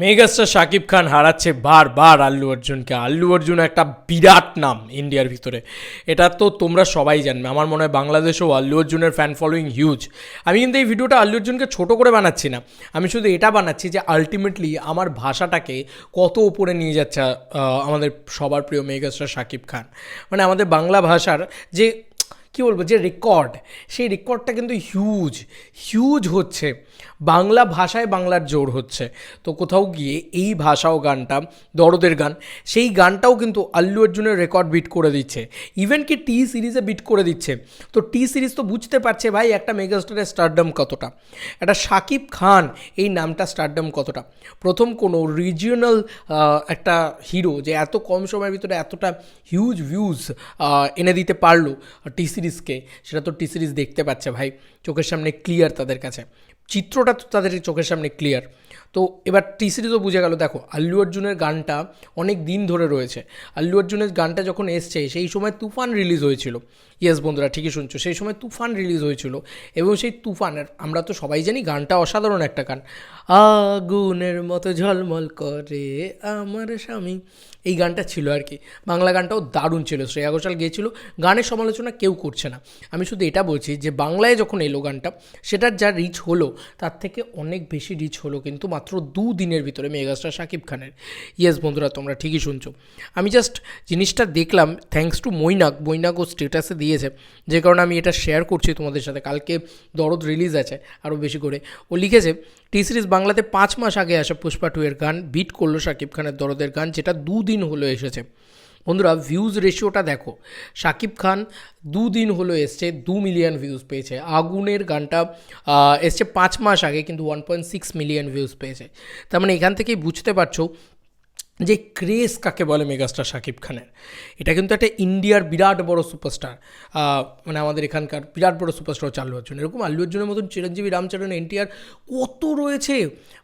Megastar Shakib খান হারাচ্ছে বারবার আল্লু অর্জুনকে। আল্লু অর্জুন একটা বিরাট নাম ইন্ডিয়ার ভিতরে। এটা তো তোমরা সবাই জানবে। আমার মনে হয় বাংলাদেশেও আল্লু অর্জুনের ফ্যান ফলোয়িং হিউজ আমি কিন্তু এই ভিডিওটা আল্লু অর্জুনকে ছোটো করে বানাচ্ছি না। আমি শুধু এটা বানাচ্ছি যে আলটিমেটলি আমার ভাষাটাকে কত উপরে নিয়ে যাচ্ছে আমাদের সবার প্রিয় মেগাস্টার শাকিব খান। মানে আমাদের বাংলা ভাষার যে কী বলব, যে রেকর্ড সেই রেকর্ডটা কিন্তু হিউজ হিউজ হচ্ছে। বাংলা ভাষায় বাংলার জোর হচ্ছে। তো কোথাও গিয়ে এই ভাষাও গানটা, দরদের গান, সেই গানটাও কিন্তু আল্লু অর্জুনের রেকর্ড বিট করে দিচ্ছে। ইভেন কি টি সিরিজে বিট করে দিচ্ছে। তো টি সিরিজ তো বুঝতে পারছে ভাই একটা মেগাস্টারের স্টারডম কতটা। একটা শাকিব খান, এই নামটা স্টারডম কতটা। প্রথম কোনো রিজিওনাল একটা হিরো যে এত কম সময়ের ভিতরে এতটা হিউজ ভিউজ এনে দিতে পারল। টি সিরিজকে সেটা তো টি সিরিজ দেখতে পাচ্ছে ভাই। চোখের সামনে ক্লিয়ার তাদের কাছে। চিত্রটা তো তাদের চোখের সামনে ক্লিয়ার তো এবার টি তো বুঝে গেল, দেখো, আল্লু অর্জুনের গানটা অনেক দিন ধরে রয়েছে। আল্লু অর্জুনের গানটা যখন এসছে, সেই সময় তুফান রিলিজ হয়েছিল। ইয়েস বন্ধুরা, ঠিকই শুনছো, সেই সময় তুফান রিলিজ হয়েছিল এবং সেই তুফানের আমরা তো সবাই জানি গানটা অসাধারণ একটা গান। আগুনের মতো ঝলমল করে আমার স্বামী। এই গানটা ছিল আর কি। বাংলা গানটাও দারুণ ছিল, শ্রেয়া ঘোষাল গিয়েছিল। গানের সমালোচনা কেউ করছে না। আমি শুধু এটা বলছি যে, বাংলায় যখন এলো গানটা, সেটার যা রিচ হলো তার থেকে অনেক বেশি রিচ হলো কিন্তু মাত্র দু দিনের ভিতরে মেগাস্টার শাকিব খানের। ইয়েস বন্ধুরা, তোমরা ঠিকই শুনছো। আমি জাস্ট জিনিসটা দেখলাম থ্যাঙ্কস টু মৈনাক মৈনাক ও স্টেটাসে দিয়েছে। যে কারণে আমি এটা শেয়ার করছি তোমাদের সাথে। কালকে দরদ রিলিজ আছে আরও বেশি করে। ও লিখেছে টি সিরিজ বাংলাতে পাঁচ মাস আগে আসা পুষ্পা টু এর গান বিট করল শাকিব খানের দরদের গান, যেটা দুদিন হলো এসেছে। বন্ধুরা ভিউজ রেশিওটা দেখো। শাকিব খান দুদিন হলো এসছে, দু মিলিয়ন ভিউজ পেয়েছে। আগুনের গানটা এসছে পাঁচ মাস আগে, কিন্তু one point six million views পেয়েছে। তার মানে এখান থেকেই বুঝতে পারছ যে ক্রেজ কাকে বলে মেগাস্টার শাকিব খানের? এটা কিন্তু একটা ইন্ডিয়ার বিরাট বড় সুপারস্টার মানে আমাদের এখানকার বিরাট বড় সুপারস্টার হচ্ছে আল্লু অর্জুন। এরকম আল্লু অর্জুনের মতন চিরঞ্জীবী রামচরণ, এনটিআর, কত রয়েছে?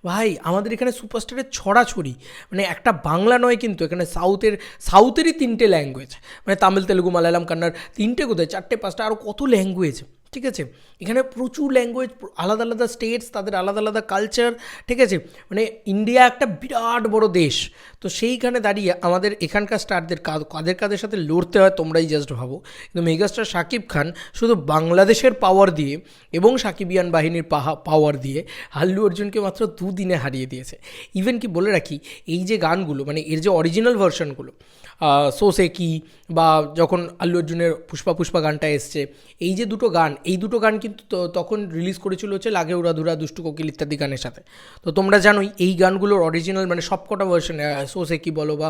ভাই, আমাদের এখানে সুপারস্টারের ছড়াছড়ি মানে একটা বাংলা নয় কিন্তু, এখানে সাউথের, সাউথেরই তিনটে ল্যাঙ্গুয়েজ মানে তামিল, তেলুগু, মালায়ালাম, কান্নাড়, তিনটে কোথায়? চারটে, পাঁচটা আরও কত ল্যাঙ্গুয়েজ ঠিক আছে? এখানে প্রচুর ল্যাঙ্গুয়েজ আলাদা আলাদা স্টেটস তাদের আলাদা আলাদা কালচার ঠিক আছে? মানে ইন্ডিয়া একটা বিরাট বড় দেশ। তো সেইখানে দাঁড়িয়ে আমাদের এখানকার স্টারদের কাদের কাদের সাথে লড়তে হয় তোমরাই জাস্ট ভাবো। কিন্তু মেগাস্টার শাকিব খান শুধু বাংলাদেশের পাওয়ার দিয়ে এবং সাকিবিয়ান বাহিনীর পাহা পাওয়ার দিয়ে আল্লু অর্জুনকে মাত্র দুদিনে হারিয়ে দিয়েছে। ইভেন কি বলে রাখি, এই যে গানগুলো মানে এর যে অরিজিনাল ভার্সনগুলো সোসে কি বা যখন আল্লু অর্জুনের পুষ্পা পুষ্পা গানটা এসছে, এই যে দুটো গান এই দুটো গান কিন্তু তখন রিলিজ করেছিল হচ্ছে লাগে উড়াধুরা দুষ্টু কোকিল ইত্যাদি গানের সাথে। তো তোমরা জানোই, এই গানগুলোর অরিজিনাল মানে সবকটা ভার্সন সোসে কি বলো বা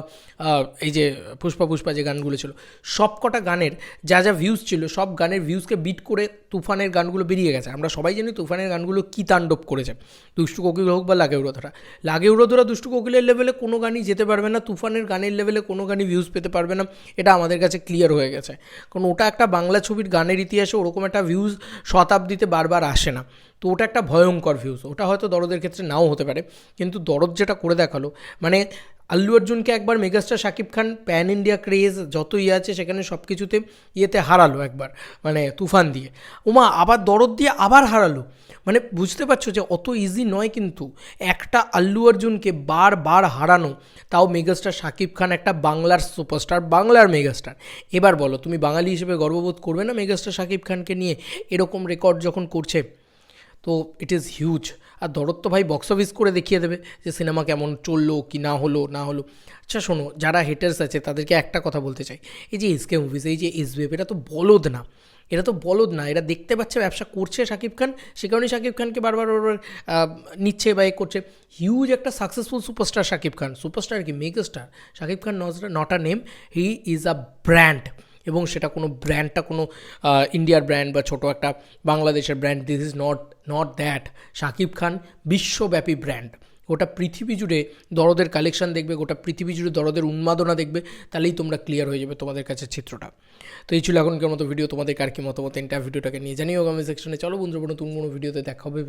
এই যে পুষ্পা পুষ্পা যে গানগুলো ছিল, সবকটা গানের যা যা ভিউজ ছিল, সব গানের ভিউজকে বিট করে তুফানের গানগুলো বেরিয়ে গেছে। আমরা সবাই জানি তুফানের গানগুলো কী তাণ্ডব করেছে। দুষ্টু কোকিল হোক বা লাগে উড়োধরা। লাগে উড়োধরা দুষ্টু কোকিলের লেভেলে কোনো গানই যেতে পারবে না, তুফানের গানের লেভেলে কোনো গানই ভিউজ পেতে পারবে না, এটা আমাদের কাছে ক্লিয়ার হয়ে গেছে। কারণ ওটা একটা বাংলা ছবির গানের ইতিহাসে ওরকম একটা ভিউজ শতাব্দীতে বারবার আসে না। তো ওটা একটা ভয়ঙ্কর ভিউজ ওটা হয়তো দরদের ক্ষেত্রে নাও হতে পারে, কিন্তু দরদ যেটা করে দেখাল মানে আল্লু অর্জুনকে একবার megastar Shakib Khan pan India craze যত ইয়ে আছে সেখানে সব কিছুতে ইয়েতে হারালো একবার মানে তুফান দিয়ে। ওমা, আবার দরদ দিয়ে আবার হারালো। মানে বুঝতে পারছ যে অত ইজি নয় কিন্তু একটা আল্লু অর্জুনকে বারবার হারানো, তাও মেগাস্টার শাকিব খান একটা বাংলার সুপারস্টার বাংলার মেগাস্টার। এবার বলো, তুমি বাঙালি হিসেবে গর্ববোধ করবে না মেগাস্টার শাকিব খানকে নিয়ে? এরকম রেকর্ড যখন করছে তো ইট ইজ হিউজ আর দরদ তো ভাই বক্স অফিস করে দেখিয়ে দেবে যে সিনেমা কেমন চলল, কি না হলো না হলো। আচ্ছা শোনো, যারা হেটার্স আছে, তাদেরকে একটা কথা বলতে চাই। এই যে এসকে মুভিস এই যে এসবিএফ এটা তো বলদ না। এটা তো বলদ না, এরা দেখতে পাচ্ছে ব্যবসা করছে শাকিব খান, সে কারণে শাকিব খানকে বারবার ওর নিচ্ছে বা এ করছে। হিউজ একটা successful superstar Shakib Khan. Superstar কি? Megastar Shakib Khan not a name he is a brand এবং সেটা কোনো ব্র্যান্ডটা কোনো ইন্ডিয়ার ব্র্যান্ড বা ছোটো একটা বাংলাদেশের brand this is not not that Shakib Khan বিশ্বব্যাপী ব্র্যান্ড গোটা পৃথিবী জুড়ে দরদের কালেকশন দেখবে, গোটা পৃথিবী জুড়ে দরদের উন্মাদনা দেখবে, তাহলেই তোমরা ক্লিয়ার হয়ে যাবে তোমাদের কাছে চিত্রটা। তো এই ছিল এখনকার মতো ভিডিও তোমাদের কার কি মতামত এন্টার ভিডিওটাকে নিয়ে জানিও কমেন্ট সেকশনে চলো বন্ধুরা, নতুন কোনো ভিডিওতে দেখা হবে